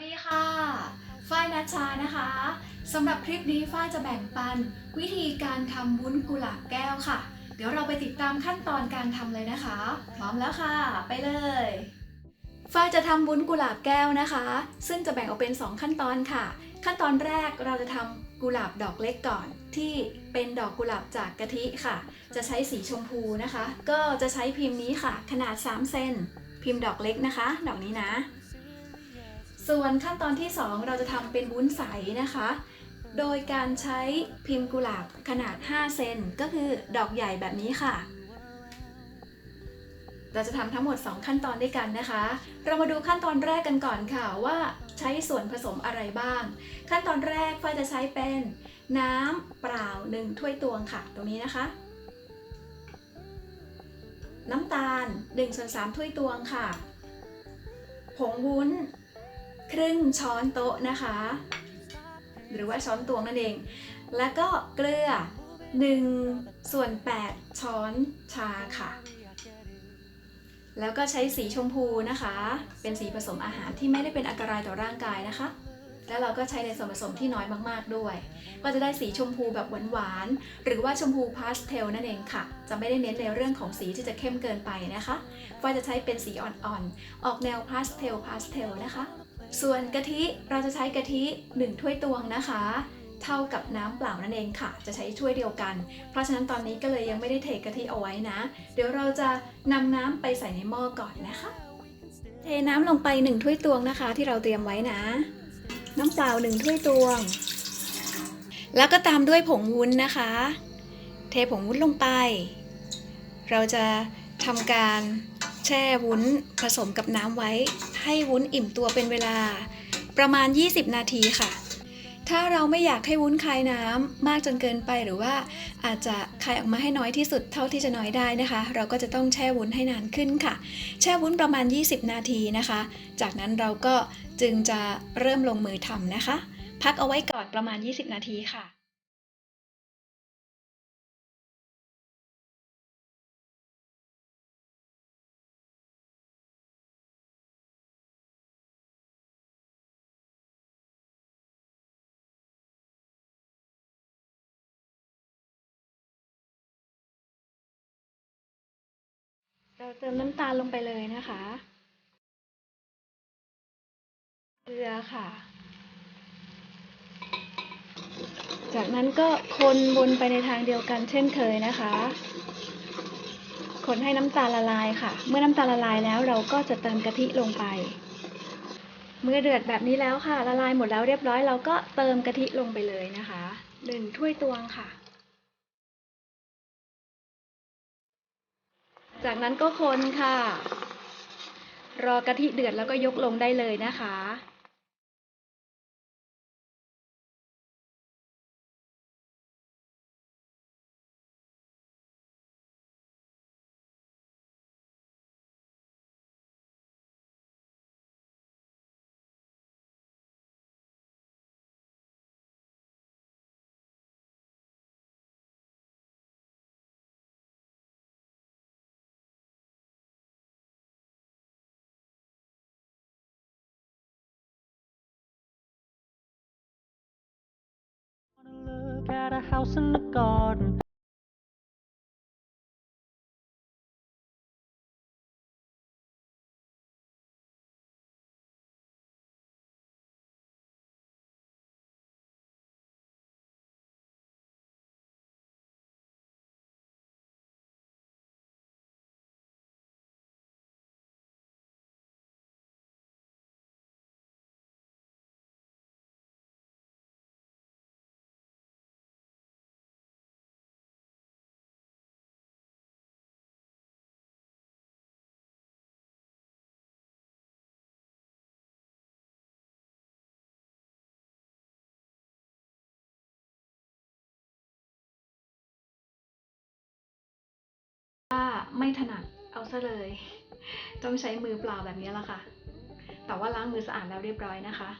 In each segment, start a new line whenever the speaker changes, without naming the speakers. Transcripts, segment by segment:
ดีค่ะ ฝ้ายนัชชานะคะสำหรับคลิปนี้ฝ้ายจะแบ่งปัน วิธีการทำวุ้นกุหลาบแก้วค่ะ เดี๋ยวเราไปติดตามขั้นตอนการทำเลยนะคะ พร้อมแล้วค่ะ ไปเลยฝ้ายจะทำวุ้นกุหลาบแก้วนะคะ ซึ่งจะแบ่งออกเป็น 2 ขั้นตอนค่ะ ขั้นตอนแรกเราจะทำกุหลาบดอกเล็กก่อน ที่เป็นดอกกุหลาบจากกะทิค่ะ จะใช้สีชมพูนะคะ ก็จะใช้พิมพ์นี้ค่ะ ขนาด 3 เซนพิมพ์ดอกเล็กนะคะ ดอกนี้นะ ส่วนขั้นตอนที่ 2 เราจะทำเป็นวุ้นใสนะคะ โดยการใช้พิมพ์กุหลาบขนาด 5 เซนก็คือดอกใหญ่แบบนี้ค่ะ เราจะทำทั้งหมด 2 ขั้นตอนด้วยกันนะคะ เรามาดูขั้นตอนแรกกันก่อนค่ะว่าใช้ส่วนผสมอะไรบ้าง ขั้นตอนแรกฝ้ายจะใช้เป็น น้ำเปล่า 1 ถ้วยตวงค่ะ ตรงนี้นะคะ น้ำตาล1ส่วน3ถ้วยตวงค่ะ ผงวุ้น ครึ่งช้อนโต๊ะนะคะ หรือว่าช้อนตวงนั่นเอง แล้วก็เกลือ1ส่วน8ช้อนชาค่ะ แล้วก็ใช้สีชมพูนะคะ เป็นสีผสมอาหารที่ไม่ได้เป็นอันตรายต่อร่างกายนะคะ แล้วเราก็ใช้ในส่วนผสมที่น้อยมากๆด้วย ก็จะได้สีชมพูแบบหวานๆ หรือว่าชมพูพาสเทลนั่นเองค่ะ จะไม่ได้เน้นในเรื่องของสีที่จะเข้มเกินไปนะคะฝ้าจะใช้เป็นสีอ่อนๆ ออกแนวพาสเทลพาสเทลนะคะ ส่วนกะทิเราจะใช้กะทิ 1 ถ้วยตวงนะคะ เท่ากับน้ำเปล่านั่นเองค่ะ จะใช้ถ้วยเดียวกัน เพราะฉะนั้นตอนนี้ก็เลยยังไม่ได้เทกะทิเอาไว้นะ เดี๋ยวเราจะนำน้ำไปใส่ในหม้อก่อนนะคะ เทน้ำลงไป 1 ถ้วยตวงนะคะ ที่เราเตรียมไว้นะ น้ำเปล่า 1 ถ้วยตวง แล้วก็ตามด้วยผงวุ้นนะคะ เทผงวุ้นลงไป เราจะทำการ แช่วุ้นผสมกับน้ำไว้ ให้วุ้นอิ่มตัวเป็นเวลา ประมาณ 20 นาทีค่ะ ถ้าเราไม่อยากให้วุ้นคายน้ำมากจนเกินไปหรือว่าอาจจะคายออกมาให้น้อยที่สุดเท่าที่จะน้อยได้นะคะ เราก็จะต้องแช่วุ้นให้นานขึ้นค่ะ แช่วุ้นประมาณ 20 นาทีนะคะ จากนั้นเราก็จึงจะเริ่มลงมือทำนะคะ พักเอาไว้ก่อนประมาณ 20 นาทีค่ะ เราเติมน้ำตาลลงไปเลยนะคะ เกลือค่ะ จากนั้นก็คนวนไปในทางเดียวกันเช่นเคยนะคะ คนให้น้ำตาลละลายค่ะ เมื่อน้ำตาลละลายแล้วเราก็จะเติมกะทิลงไป เมื่อเดือดแบบนี้แล้วค่ะ ละลายหมดแล้วเรียบร้อย เราก็เติมกะทิลงไปเลยนะคะหนึ่งถ้วยตวงค่ะ จากนั้นก็คนค่ะ รอกะทิเดือดแล้วก็ยกลงได้เลยนะคะ
got a house and a garden.
ว่าไม่ถนัดเอาซะเลย ต้องใช้มือเปล่าแบบนี้แหละค่ะ แต่ว่าล้างมือสะอาดแล้วเรียบร้อยนะคะ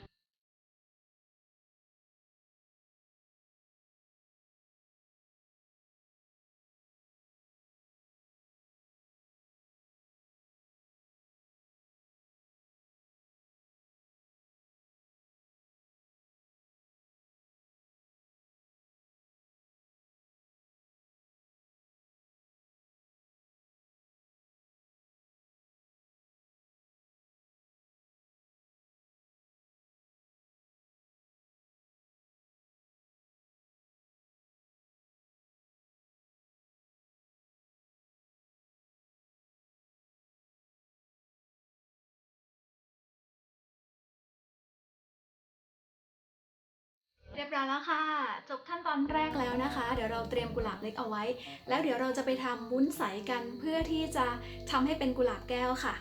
รียบร้อยแล้วค่ะ จบขั้นตอนแรกแล้วนะคะ เดี๋ยวเราเตรียมกุหลาบเล็กเอาไว้ แล้วเดี๋ยวเราจะไปทำวุ้นใสกันเพื่อที่จะทำให้เป็นกุหลาบแก้วค่ะ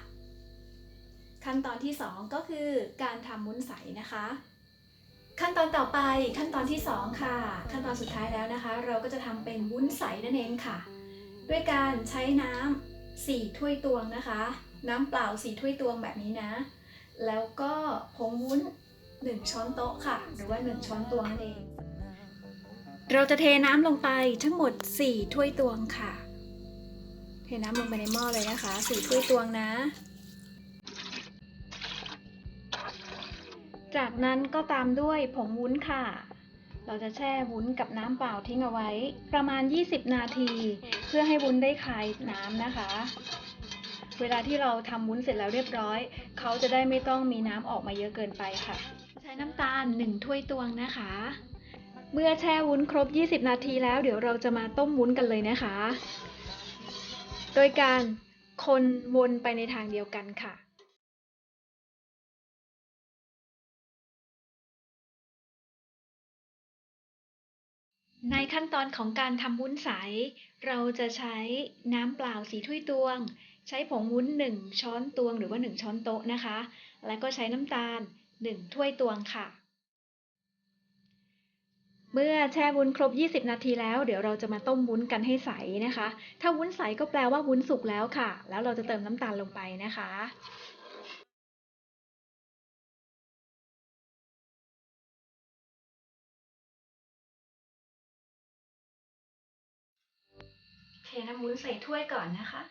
ขั้นตอนที่ 2 ก็คือการทำวุ้นใสนะคะ ขั้นตอนต่อไปขั้นตอนที่ 2 ค่ะ ขั้นตอนสุดท้ายแล้วนะคะ เราก็จะทำเป็นวุ้นใสนั่นเองค่ะ ด้วยการใช้น้ำ4ถ้วยตวงนะคะ น้ำเปล่า4ถ้วยตวงแบบนี้นะ แล้วก็ผงวุ้น 1 ช้อนโต๊ะค่ะ หรือว่า 1 ช้อนตวงนั่นเอง เราจะเทน้ำลงไปทั้งหมด 4 ถ้วยตวงค่ะ เทน้ำลงไปในหม้อเลยนะคะ 4 ถ้วยตวงนะ จากนั้นก็ตามด้วยผงวุ้นค่ะเราจะแช่วุ้นกับน้ำเปล่าทิ้งเอาไว้ ประมาณ 20 นาที เพื่อให้วุ้นได้คายน้ำนะคะ เวลาที่เราทำวุ้นเสร็จแล้วเรียบร้อย เขาจะได้ไม่ต้องมีน้ำออกมาเยอะเกินไปค่ะ ใช้น้ำตาล 1 ถ้วยตวงนะคะ เมื่อแช่วุ้นครบ 20 นาทีแล้วเดี๋ยวเราจะมาต้มวุ้นกันเลยนะคะ โดยการคนวนไปในทางเดียวกันค่ะในขั้นตอนของการทำวุ้นใส เราจะใช้น้ำเปล่าสีถ้วยตวง ใช้ผงวุ้น 1 ช้อนตวงหรือว่า 1 ช้อนโต๊ะนะคะ แล้วก็ใช้น้ำตาล 1 ถ้วยตวงค่ะ เมื่อแช่วุ้นครบ 20 นาทีแล้ว เดี๋ยวเราจะมาต้มวุ้นกันให้ใสนะคะ ถ้าวุ้นใสก็แปลว่าวุ้นสุกแล้วค่ะ แล้วเราจะเติมน้ำตาลลงไปนะคะเทน้ำวุ้นใส่ถ้วยก่อนนะคะ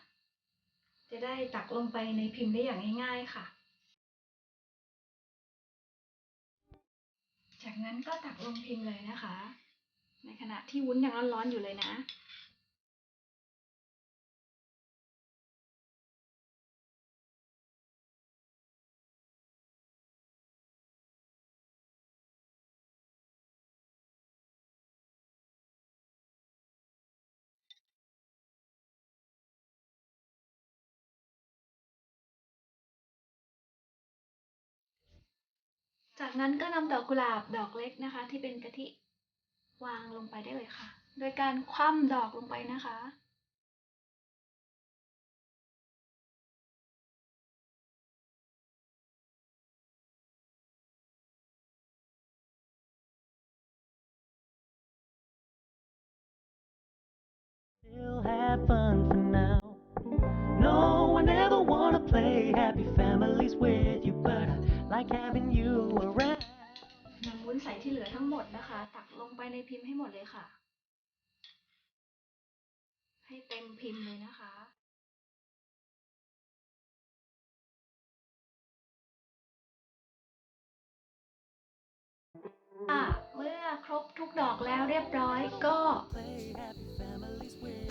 จะได้ตักลงไปในพิมพ์ได้อย่างง่ายๆค่ะ จากนั้นก็ตักลงพิมพ์เลยนะคะ ในขณะที่วุ้นยังร้อนๆอยู่เลยนะ จากนั้นก็นำดอกกุหลาบดอกเล็กนะคะ ที่เป็นกะทิวางลงไปได้เลยค่ะ โดยการคว่ำดอกลงไปนะคะ
Still have fun for now. No, I never wanna play happy families with you, but I like having you around.
นำวุ้นใสที่เหลือทั้งหมดนะคะ ตักลงไปในพิมพ์ให้หมดเลยค่ะ ให้เต็มพิมพ์เลยนะคะค่ะเมื่อครบทุกดอกแล้วเรียบร้อยก็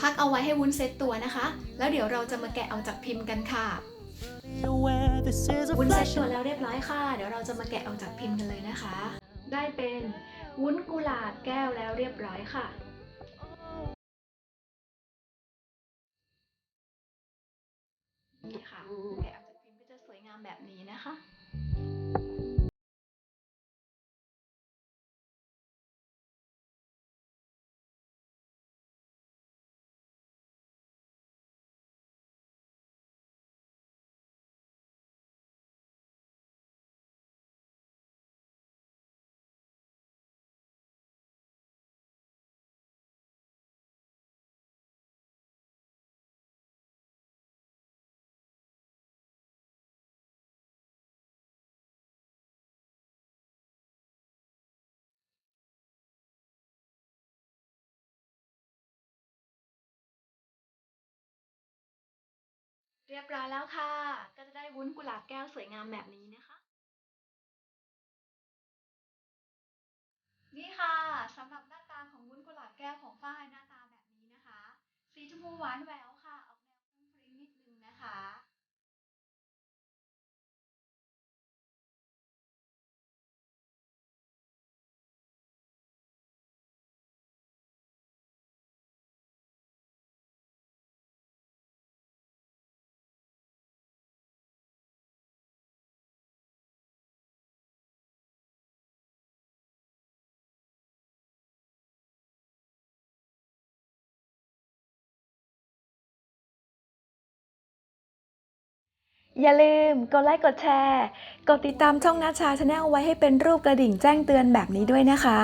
พักเอาไว้ให้วุ้นเซตตัวนะคะ แล้วเดี๋ยวเราจะมาแกะออกจากพิมพ์กันค่ะ
Be aware this is a
วุ้นเซต
flash
ตัวแล้วเรียบร้อยค่ะ เดี๋ยวเราจะมาแกะออกจากพิมพ์กันเลยนะคะ ได้เป็นวุ้นกุหลาบแก้วแล้วเรียบร้อยค่ะนี่ค่ะแกะออกจากพิมพ์ก็จะสวยงามแบบนี้นะคะ เรียบร้อยแล้วค่ะ ก็จะได้วุ้นกุหลาบแก้วสวยงามแบบนี้นะคะ นี่ค่ะสำหรับหน้าตาของวุ้นกุหลาบแก้วของฝ้ายหน้าตาแบบนี้นะคะ สีชมพูหวานแหววค่ะ ออกแนวฟุ้งฟริ้งนิดนึงนะคะ อย่าลืมกดไลค์กดแชร์ กดติดตามช่องนัชชาชาแนลไว้ให้เป็นรูปกระดิ่งแจ้งเตือนแบบนี้ด้วยนะคะ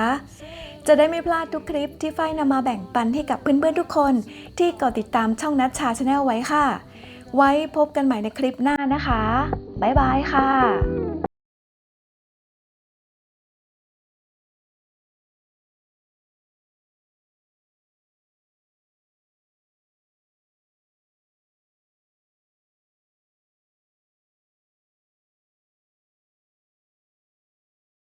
จะได้ไม่พลาดทุกคลิปที่ฝ้ายนำมาแบ่งปันให้กับเพื่อนๆทุกคน ที่กดติดตามช่องนัชชาชาแนลไว้ค่ะ ไว้พบกันใหม่ในคลิปหน้านะคะ บ๊ายบายค่ะ